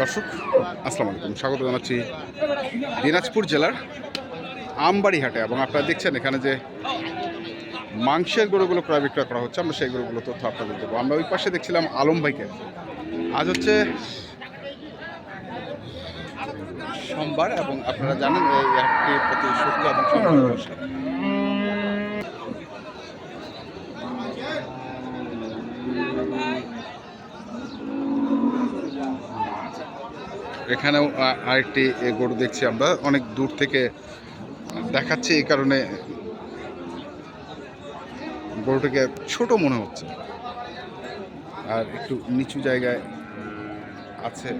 দর্শক, আসসালামু আলাইকুম। স্বাগত জানাচ্ছি দিনাজপুর জেলার আমবাড়ি হাটে এবং আপনারা দেখছেন এখানে যে মাংসের গরুগুলো ক্রয় বিক্রয় করা হচ্ছে, আমরা সেই গরুগুলো তথ্য আপনাদের দেবো। আমরা ওই পাশে দেখছিলাম আলম ভাইকে। আজ হচ্ছে সোমবার এবং আপনারা জানেন, এই হাটটি প্রতি শুক্র এবং এখানেও আরেকটি গরু দেখছি আমরা। অনেক দূর থেকে দেখাচ্ছি এই কারণে গরুটাকে ছোট মনে হচ্ছে। আর একটু নিচু জায়গায় আছে।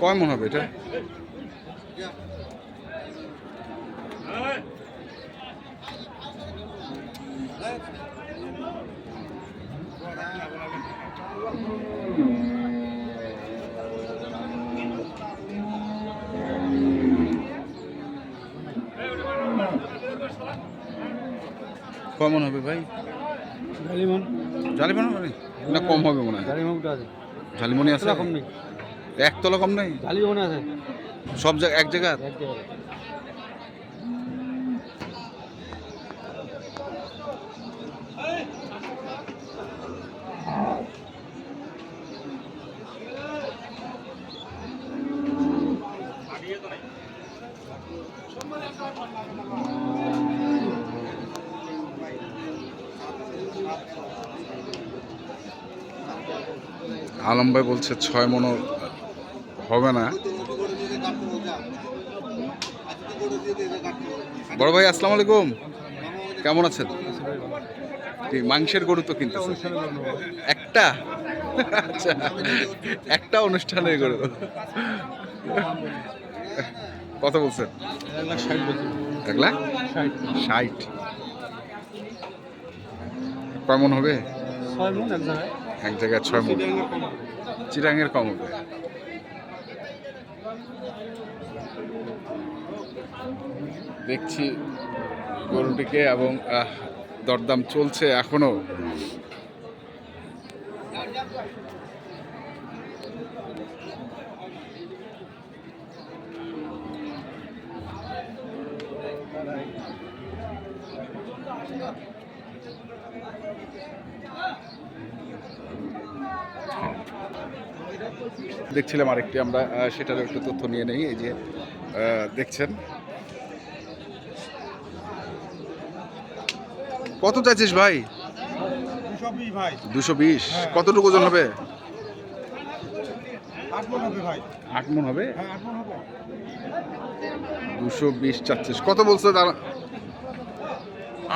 কয় মন হবে এটা? কয় মন হবে ভাই? জালিমন। জালিমন না কম হবে মনে হয়। জালিমনটা আছে। ঝালিমনি আছে? কম নেই। একতলা কম নেই? জালিমন আছে। সব জায়গা এক জায়গা? আলম ভাই বলছে ছয় মনও হবে না। বড় ভাই আসসালামু আলাইকুম। কেমন আছেন? মাংসের গরু তো কিনতেছেন। একটা? আচ্ছা একটা অনুষ্ঠানের গরু। কত বলছেন? এক লাখ ষাট কেমন হবে? এক জায়গায়। এক জায়গায় ছয় মন। চিরাঙের কম হবে। দেখছি গরুটিকে এবং দরদাম চলছে এখনও। দেখছিলাম আরেকটি আমরা আহ, সেটারও একটু তথ্য নিয়ে নেই এই যে দেখছেন। কত চাইছিস ভাই? দুশো বিশ। কতটুকু ওজন হবে? আট মন দুশো বিশ চাচ্ছিস। কত বলছে তারা?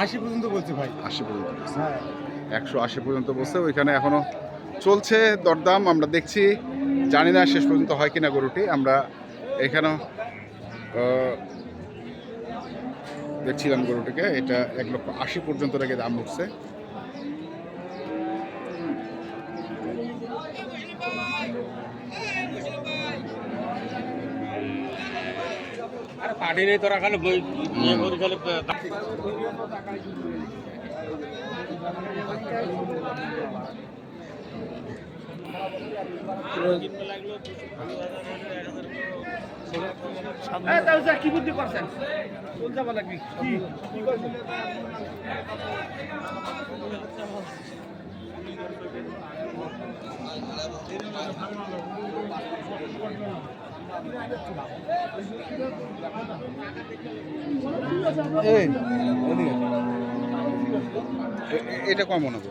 আশি পর্যন্ত বলছি ভাই। আশি পর্যন্ত। হ্যাঁ। একশো আশি পর্যন্ত বলছে ওইখানে এখনও চলছে দরদাম। আমরা দেখছি জানি না শেষ পর্যন্ত হয় কিনা গরুটি। আমরা এখানেও দেখছিলাম গরুটিকে এটা এক লক্ষ আশি পর্যন্ত রেখে দাম উঠছে। পাটি নেই তোরা খালি বই ইয়ে কি বুদ্ধি করছেন? যাবা লাগবি? কি? এটা কেমন হবে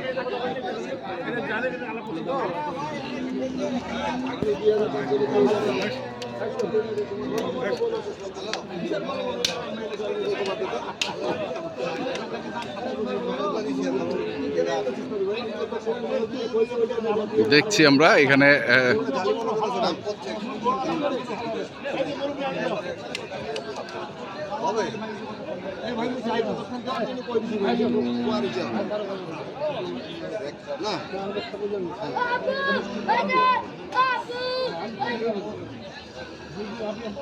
দেখছি আমরা এখানে না টাকা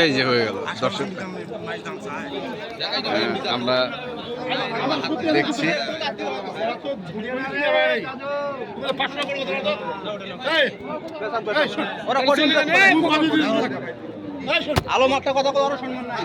এই যে হয়ে গেল দর্শক। হ্যাঁ, আমরা দেখছি। আলো মাঠটা কথা কথা সম্মান নাই।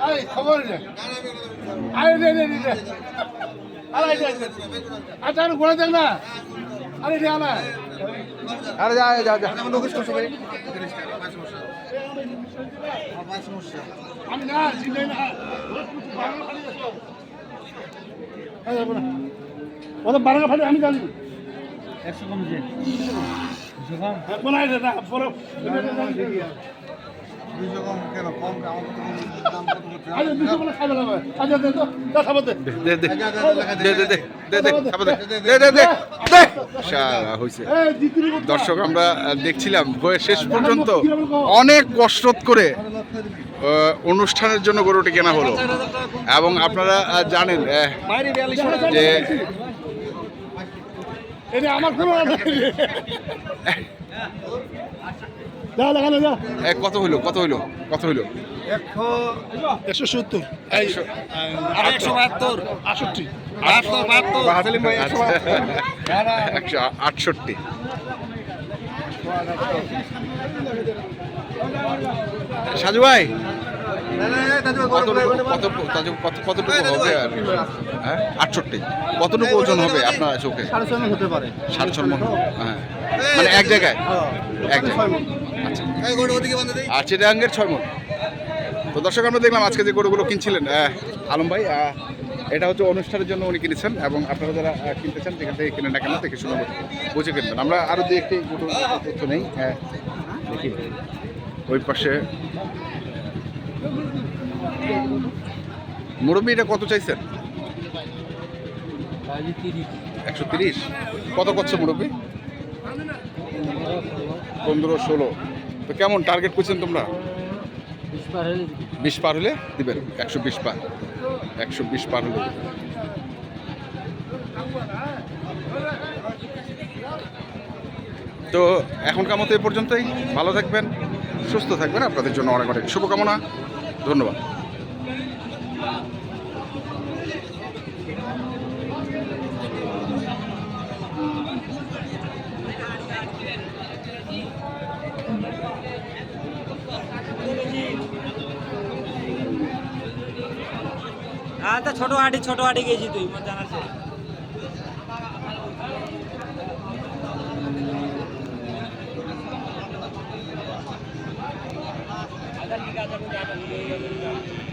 আরে খবর রে আরে রে রে রে আরে আচ্ছা আর ঘোড়া দেখ না আরে রে আলা আরে যা যা যা আমি ভাই আমি না জিলাই ফাটে আমি জানি একশো কম যে একশো কম বলাই দাদা পরে দর্শক, আমরা দেখছিলাম শেষ পর্যন্ত অনেক কষ্ট করে অনুষ্ঠানের জন্য গরুটি কেনা হলো। এবং আপনারা জানেন যে আমার কত হইল কত হইল কত হইল? একশো সত্তর। একশো বাহাত্তর। আটষট্টি। একশো আটষট্টি। সাজু ভাই? কতটুকু কত কত- কত- কতটুকু হবে আর হ্যাঁ আটষট্টি। কতটুকু ওজন হবে আপনার চোখে? সাড়ে ছয় হতে পারে। সাড়ে ছয় মন হ্যাঁ। মানে এক জায়গায়? এক জায়গায়। আর চিটাঙ্গের ছয় মন তো দর্শক আমরা দেখলাম আজকে যে গরুগুলো কিনছিলেন আলম ভাই এটা হচ্ছে অনুষ্ঠানের জন্য উনি কিনেছেন এবং আপনারা যারা কিনতে চান যেখান থেকে কিনেন না কেন দেখে শুনে বুঝে কিনবেন। আমরা আরও দু একটি গরু তথ্য নেই দেখি। ওই পাশে মুরব্বী এটা কত চাইছেন? একশো তিরিশ। কত করছে মুরব্বী? পনেরো ষোলো। তো কেমন টার্গেট করছেন তোমরা? বিশ পার হলে দিবেন? একশো বিশ পার। একশো বিশ পার হলে তো এখনকার মতো এ পর্যন্তই। ভালো থাকবেন সুস্থ থাকবেন। আপনাদের জন্য অনেক অনেক শুভকামনা। ধন্যবাদ। আচ্ছা ছোট হাঁটি ছোট হাঁটি গেছি তুই মোর ঠিক আছে